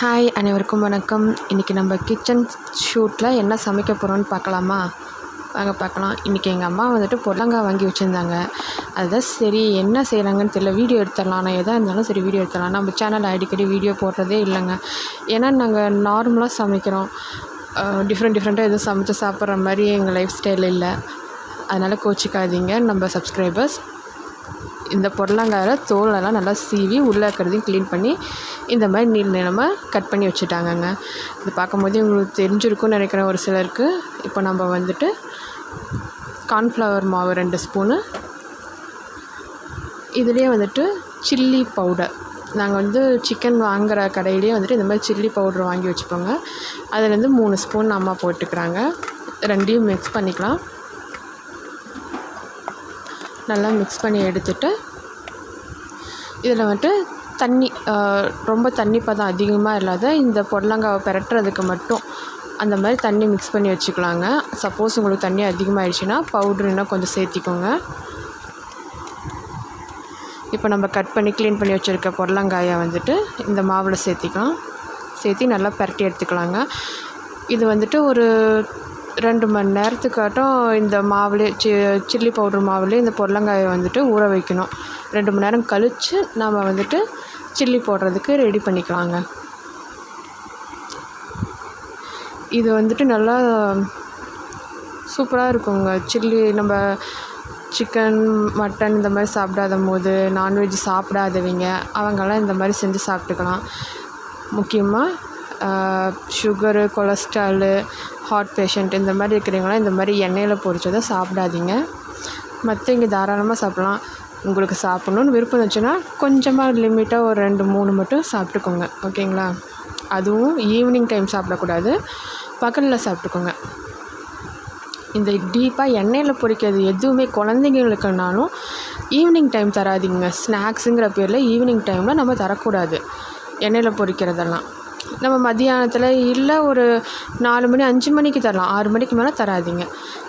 Hi அனைவருக்கும் வணக்கம். இன்றைக்கி நம்ம கிச்சன் ஷூட்டில் என்ன சமைக்க போகிறோன்னு பார்க்கலாமா? வாங்க பார்க்கலாம். இன்றைக்கி எங்கள் அம்மா வந்துட்டு புடலங்காய் வாங்கி வச்சுருந்தாங்க. அதுதான் சரி என்ன செய்கிறாங்கன்னு தெரியல. வீடியோ எடுத்துடலாம். நான் எதாக இருந்தாலும் சரி வீடியோ எடுத்துடலாம். நம்ம சேனலில் அடிக்கடி வீடியோ போடுறதே இல்லைங்க. ஏன்னா நாங்கள் நார்மலாக சமைக்கிறோம். டிஃப்ரெண்ட் டிஃப்ரெண்ட்டாக எதுவும் சமைச்சு சாப்பிட்ற மாதிரி எங்கள் லைஃப் ஸ்டைல் இல்லை. அதனால் கோச்சிக்காதீங்க. நம்ம சப்ஸ்கிரைபர்ஸ் இந்த புடலங்காயில் தோலெல்லாம் நல்லா சீவி உள்ளே இருக்கிறதையும் க்ளீன் பண்ணி இந்த மாதிரி நீள் நிலமாக கட் பண்ணி வச்சுட்டாங்கங்க. இது பார்க்கும்போது உங்களுக்கு தெரிஞ்சிருக்கும்னு நினைக்கிற ஒரு சிலருக்கு. இப்போ நம்ம வந்துட்டு கார்ன்ஃப்ளவர் மாவு ரெண்டு ஸ்பூனு இதுலேயே வந்துட்டு சில்லி பவுடர் நாங்கள் வந்து சிக்கன் வாங்குகிற கடையிலேயே வந்துட்டு இந்த மாதிரி சில்லி பவுடர் வாங்கி வச்சுப்போங்க. அதுலேருந்து மூணு ஸ்பூன் அம்மா போட்டுக்கிறாங்க. ரெண்டையும் மிக்ஸ் பண்ணிக்கலாம். நல்லா மிக்ஸ் பண்ணி எடுத்துட்டு இதில் வந்துட்டு தண்ணி ரொம்ப தண்ணி பதம் அதிகமாக இல்லாத இந்த புடலங்காவை பிரட்டுறதுக்கு மட்டும் அந்த மாதிரி தண்ணி மிக்ஸ் பண்ணி வச்சுக்கலாங்க. சப்போஸ் உங்களுக்கு தண்ணி அதிகமாகிடுச்சின்னா பவுட்ரு இன்னும் கொஞ்சம் சேர்த்திக்கோங்க. இப்போ நம்ம கட் பண்ணி க்ளீன் பண்ணி வச்சுருக்க புடலங்காயை வந்துட்டு இந்த மாவில் சேர்த்திக்கலாம். சேர்த்தி நல்லா பரட்டி எடுத்துக்கலாங்க. இது வந்துட்டு ஒரு ரெண்டு மணி நேரத்துக்காட்டும் இந்த மாவுலே சி சில்லி பவுட்ரு மாவுலேயே இந்த புடலங்காயை வந்துட்டு ஊற வைக்கணும். ரெண்டு மணி நேரம் கழித்து நாம் வந்துட்டு சில்லி போடுறதுக்கு ரெடி பண்ணிக்கலாங்க. இது வந்துட்டு நல்லா சூப்பராக இருக்குங்க. சில்லி நம்ம சிக்கன் மட்டன் இந்த மாதிரி சாப்பிடாத போது நான்வெஜ் சாப்பிடாதவங்க அவங்கெல்லாம் இந்த மாதிரி செஞ்சு சாப்பிட்டுக்கலாம். முக்கியமாக சுகரு கொலஸ்ட்ராலு ஹார்ட் பேஷண்ட் இந்த மாதிரி இருக்கிறவங்களாம் இந்த மாதிரி எண்ணெயில் பொரிச்சதை சாப்பிடாதீங்க. மற்றவங்க தாராளமாக சாப்பிட்லாம். உங்களுக்கு சாப்பிட்ணுன்னு விருப்பம் இருந்துச்சுன்னா கொஞ்சமாக லிமிட்டாக ஒரு ரெண்டு மூணு மட்டும் சாப்பிட்டுக்கோங்க. ஓகேங்களா? அதுவும் ஈவினிங் டைம் சாப்பிடக்கூடாது. பகலில் சாப்பிட்டுக்கோங்க. இந்த டீப்பாக எண்ணெயில் பொரிக்கிறது எதுவுமே குழந்தைங்களுக்குனாலும் ஈவினிங் டைம் தராதிங்க. ஸ்நாக்ஸுங்கிற பேரில் ஈவினிங் டைமில் நம்ம தரக்கூடாது. எண்ணெயில் பொரிக்கிறதெல்லாம். நம்ம மதியானத்தில் இல்லை ஒரு நாலு மணி அஞ்சு மணிக்கு தரலாம். ஆறு மணிக்கு மேலே தராதிங்க.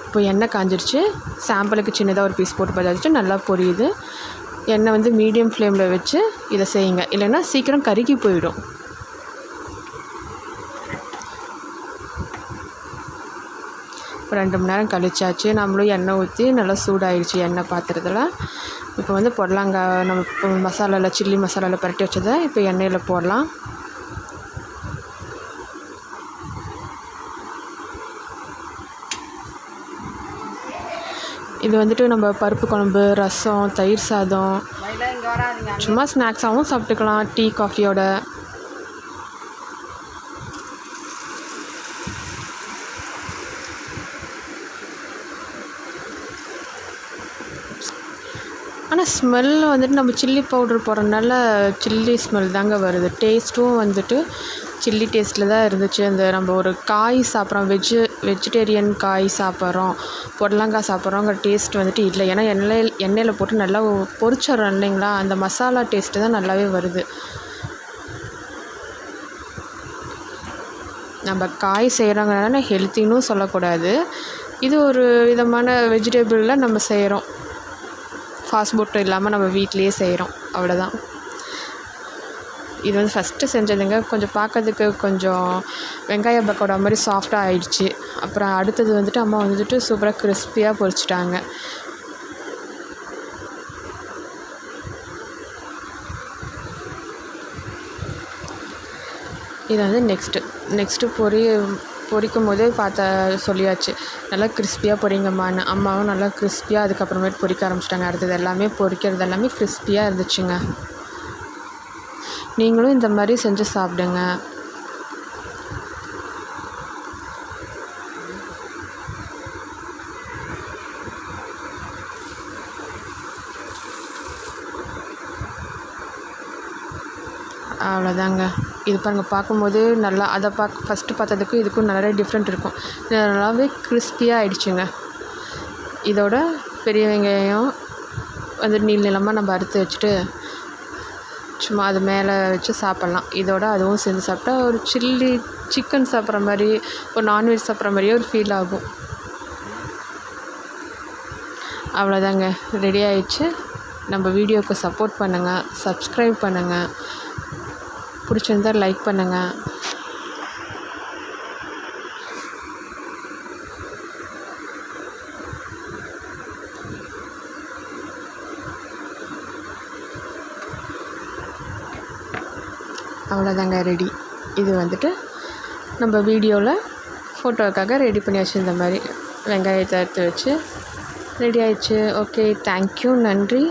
இப்போ எண்ணெய் காஞ்சிருச்சு. சாம்பிளுக்கு சின்னதாக ஒரு பீஸ் போட்டு பார்த்தாச்சு நல்லா பொரியுது. எண்ணெய் வந்து மீடியம் ஃப்ளேமில் வச்சு இதை செய்யுங்க. இல்லைன்னா சீக்கிரம் கருகி போயிடும். ரெண்டு மணி நேரம் கழிச்சாச்சு. நம்மளும் எண்ணெய் ஊற்றி நல்லா சூடாயிடுச்சு எண்ணெய் பாத்திரத்தில். இப்போ வந்து புடலங்காய் நம்ம இப்போ மசாலாவில் சில்லி மசாலாவில் பரட்டி வச்சதை இப்போ எண்ணெயில் போடலாம். இது வந்துட்டு நம்ம பருப்பு குழம்பு ரசம் தயிர் சாதம். சும்மா ஸ்நாக்ஸாகவும் சாப்பிட்டுக்கலாம் டீ காஃபியோட ஆனால் ஸ்மெல் வந்துட்டு நம்ம சில்லி பவுட்ரு போடுறதுனால சில்லி ஸ்மெல் தாங்க வருது. டேஸ்ட்டும் வந்துட்டு சில்லி டேஸ்ட்டில் தான் இருந்துச்சு. அந்த நம்ம ஒரு காய் சாப்பிட்றோம். வெஜ்ஜு வெஜிடேரியன் காய் சாப்பிட்றோம். புடலங்காய் சாப்பிட்றோங்கிற டேஸ்ட் வந்துட்டு இல்லை. ஏன்னா எண்ணெயில் எண்ணெயில் போட்டு நல்லா பொரிச்சிடுறோம் இல்லைங்களா? அந்த மசாலா டேஸ்ட்டு தான் நல்லாவே வருது. நம்ம காய் செய்கிறோங்கிறனால ஹெல்த்தின்னு சொல்லக்கூடாது. இது ஒரு விதமான வெஜிடபிளில் நம்ம செய்கிறோம் ஃபாஸ்ட் ஃபுட் இல்லாமல் நம்ம வீட்டிலையே செய்கிறோம் அவ்வளோதான் இது வந்து ஃபஸ்ட்டு செஞ்சதுங்க. கொஞ்சம் பார்க்கறதுக்கு கொஞ்சம் வெங்காய பக்கோடா மாதிரி சாஃப்டாக ஆயிடுச்சு. அப்புறம் அடுத்தது வந்துட்டு அம்மா வந்துட்டு சூப்பராக கிறிஸ்பியாக பொரிச்சிட்டாங்க. இது வந்து நெக்ஸ்ட்டு நெக்ஸ்ட்டு பொரி பொரிக்கும் போதே பார்த்த சொல்லியாச்சு. நல்லா கிறிஸ்பியாக பொரிங்கம்மான்னு. அம்மாவும் நல்லா கிறிஸ்பியாக அதுக்கப்புறமேட்டு பொரிக்க ஆரம்பிச்சிட்டாங்க. அடுத்தது எல்லாமே பொரிக்கிறது எல்லாமே கிறிஸ்பியாக இருந்துச்சுங்க. நீங்களும் இந்த மாதிரி செஞ்சு சாப்பிடுங்க. அவ்வளோதாங்க. இது பாருங்கள் பார்க்கும்போது நல்லா அதை பார்க்க ஃபஸ்ட்டு பார்த்ததுக்கும் இதுக்கும் நிறைய டிஃப்ரெண்ட் இருக்கும். நல்லாவே கிறிஸ்பியாக ஆயிடுச்சுங்க. இதோட பெரிய வெங்காயம் வந்து நீள் நிலமாக நம்ம அறுத்து வச்சுட்டு சும்மா அது மேலே வச்சு சாப்பிட்லாம். இதோட அதுவும் சேர்ந்து சாப்பிட்டா ஒரு சில்லி சிக்கன் சாப்பிட்ற மாதிரி ஒரு நான்வெஜ் சாப்பிட்ற மாதிரியே ஒரு ஃபீல் ஆகும். அவ்வளோதாங்க. ரெடி ஆயிடுச்சு. நம்ம வீடியோவுக்கு சப்போர்ட் பண்ணுங்கள் சப்ஸ்கிரைப் பண்ணுங்கள் பிடிச்சிருந்தா லைக் பண்ணுங்கள் அவ்வளோதாங்க ரெடி இது வந்துட்டு நம்ம வீடியோவில் ஃபோட்டோவுக்காக ரெடி பண்ணி வச்சுருந்த மாதிரி வெங்காயத்தை எடுத்து வச்சு ரெடி ஆயிடுச்சு. ஓகே தேங்க்யூ நன்றி.